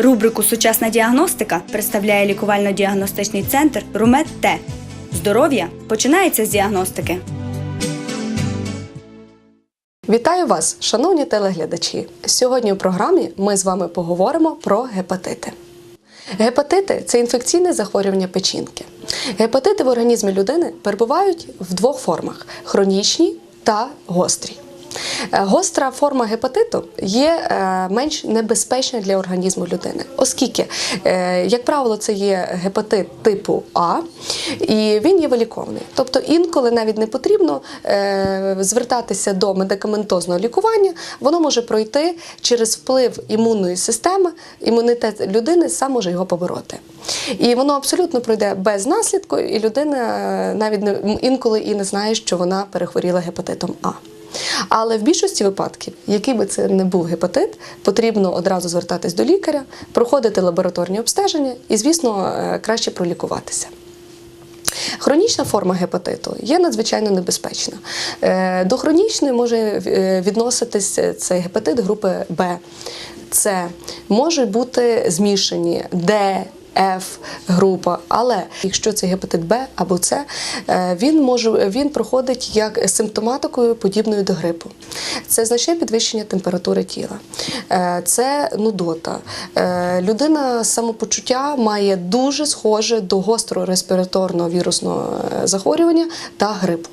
Рубрику Сучасна діагностика представляє лікувально-діагностичний центр Румет Т. Здоров'я починається з діагностики. Вітаю вас, шановні телеглядачі. Сьогодні у програмі ми з вами поговоримо про гепатити. Гепатити це інфекційне захворювання печінки. Гепатити в організмі людини перебувають в двох формах: хронічні та гострі. Е, Гостра форма гепатиту є е, менш небезпечна для організму людини, оскільки, е, як правило, це є гепатит типу А, і він є виліковний. Тобто інколи навіть не потрібно звертатися до медикаментозного лікування, воно може пройти через вплив імунної системи, імунітет людини сам може його побороти. І воно абсолютно пройде без наслідку, і людина навіть інколи і не знає, що вона перехворіла гепатитом А. Але в більшості випадків, який би це не був гепатит, потрібно одразу звертатись до лікаря, проходити лабораторні обстеження і, звісно, е, краще пролікуватися. Хронічна форма гепатиту є надзвичайно небезпечна. Е, До хронічної може е, відноситись цей гепатит групи Б, С, можуть бути змішані Д. Ф група, але якщо це гепатит Б або С, е, він може він проходить як симптоматикою подібною до грипу. Це значне підвищення температури тіла, Е, це нудота. Е, Людина самопочуття має дуже схоже до гострого респіраторного вірусного захворювання та грипу.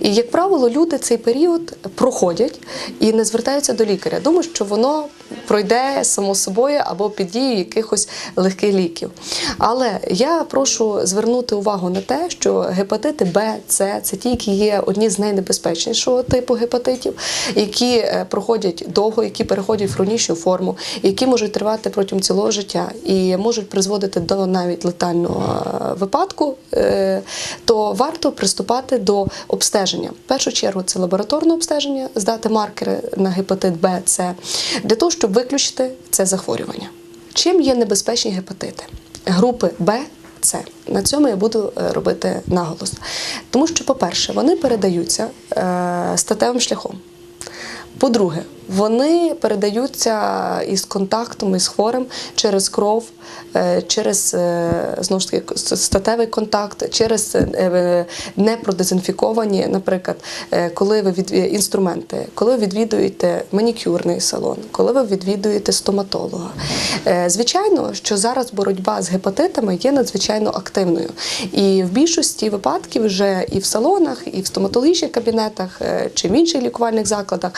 І, як правило, люди цей період проходять і не звертаються до лікаря. Думаю, що воно пройде само собою або під дією якихось легких ліків. Але я прошу звернути увагу на те, що гепатити Б, С це ті, які є одні з найнебезпечнішого типу гепатитів, які е, проходять довго, які переходять в хронічну форму, які можуть тривати протягом цілого життя і можуть призводити до навіть летального е, випадку, е, то варто приступати до обстеження. В першу чергу це лабораторне обстеження, здати маркери на гепатит Б, С, для того, щоб виключити це захворювання. Чим є небезпечні гепатити? Групи Б, С. На цьому я буду е, робити наголос. Тому що, по-перше, вони передаються е, статевим шляхом. По-друге, вони передаються із контактом із хворим через кров, е, через е, знову ж таки статевий контакт, через е, непродезінфіковані, наприклад, коли ви від інструменти, коли ви відвідуєте манікюрний салон, коли ви відвідуєте стоматолога. Звичайно, що зараз боротьба з гепатитами є надзвичайно активною, і в більшості випадків вже і в салонах, і в стоматологічних кабінетах чи в інших лікувальних закладах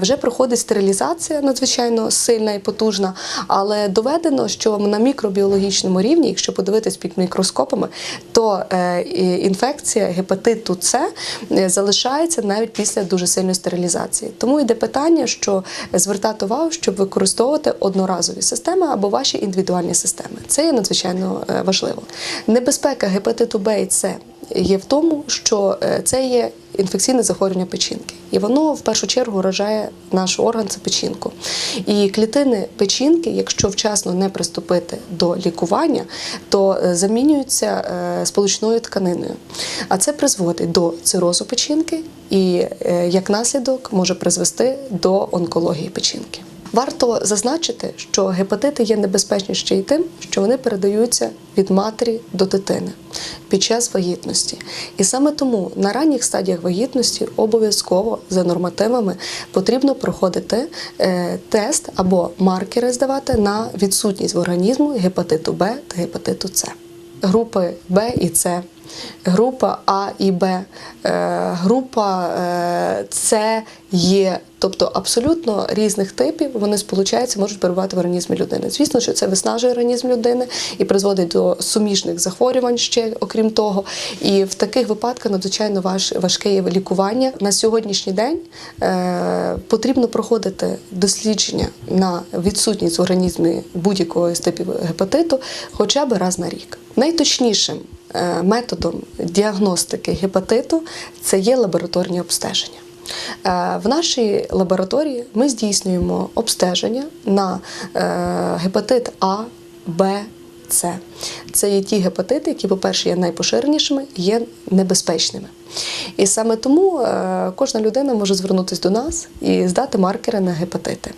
вже проходить стерилізація надзвичайно сильна і потужна, але доведено, що на мікробіологічному рівні, якщо подивитись під мікроскопами, то е, інфекція гепатиту С е, залишається навіть після дуже сильної стерилізації. Тому йде питання, що звертати увагу, щоб використовувати одноразові системи або ваші індивідуальні системи. Це є надзвичайно е, важливо. Небезпека гепатиту Б і С є в тому, що е, це є інфекційне захворювання печінки, і воно в першу чергу вражає наш орган це печінку. І клітини печінки, якщо вчасно не приступити до лікування, то е, замінюються е, сполучною тканиною. А це призводить до цирозу печінки і як наслідок може призвести до онкології печінки. Варто зазначити, що гепатити є небезпечні ще й тим, що вони передаються від матері до дитини під час вагітності. І саме тому на ранніх стадіях вагітності обов'язково за нормативами потрібно проходити е, тест або маркери здавати на відсутність в організму гепатиту Б та гепатиту С. Групи Б і С, група А і Б, е, група е, С є. Тобто абсолютно різних типів вони сполучаються, можуть перебувати в організмі людини. Звісно, що це виснажує організм людини і призводить до суміжних захворювань ще окрім того. І в таких випадках надзвичайно важ, важке є лікування. На сьогоднішній день е, потрібно проходити дослідження на відсутність в організмі будь-якого з типів гепатиту хоча б раз на рік. Найточнішим методом діагностики гепатиту це є лабораторні обстеження. Е, В нашій лабораторії ми здійснюємо обстеження на е, гепатит А, Б, С. Це є ті гепатити, які, по-перше, є найпоширенішими, є небезпечними. І саме тому е, кожна людина може звернутися до нас і здати маркери на гепатити.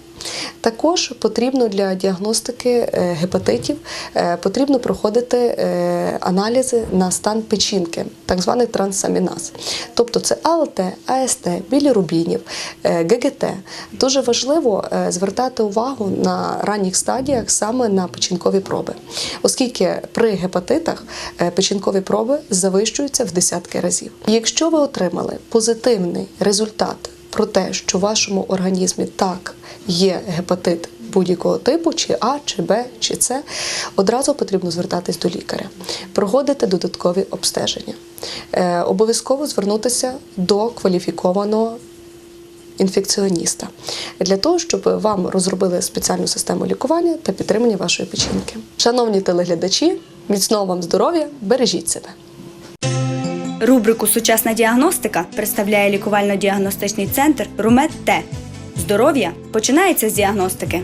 Також потрібно для діагностики е, гепатитів е, потрібно проходити аналізи на стан печінки, так званий трансаміназ. Тобто це АЛТ, АСТ, білірубінів, ГГТ. Дуже важливо звертати увагу на ранніх стадіях саме на печінкові проби, оскільки при гепатитах печінкові проби завищуються в десятки разів. Якщо ви отримали позитивний результат про те, що в вашому організмі так є гепатит будь-якого типу, чи А, чи Б, чи С, одразу потрібно звертатись до лікаря, проводити додаткові обстеження. Е, обов'язково звернутися до кваліфікованого інфекціоніста для того, щоб вам розробили спеціальну систему лікування та підтримання вашої печінки. Шановні телеглядачі, міцного вам здоров'я, бережіть себе! Рубрику Сучасна діагностика представляє лікувально-діагностичний центр Румет Т. Здоров'я починається з діагностики.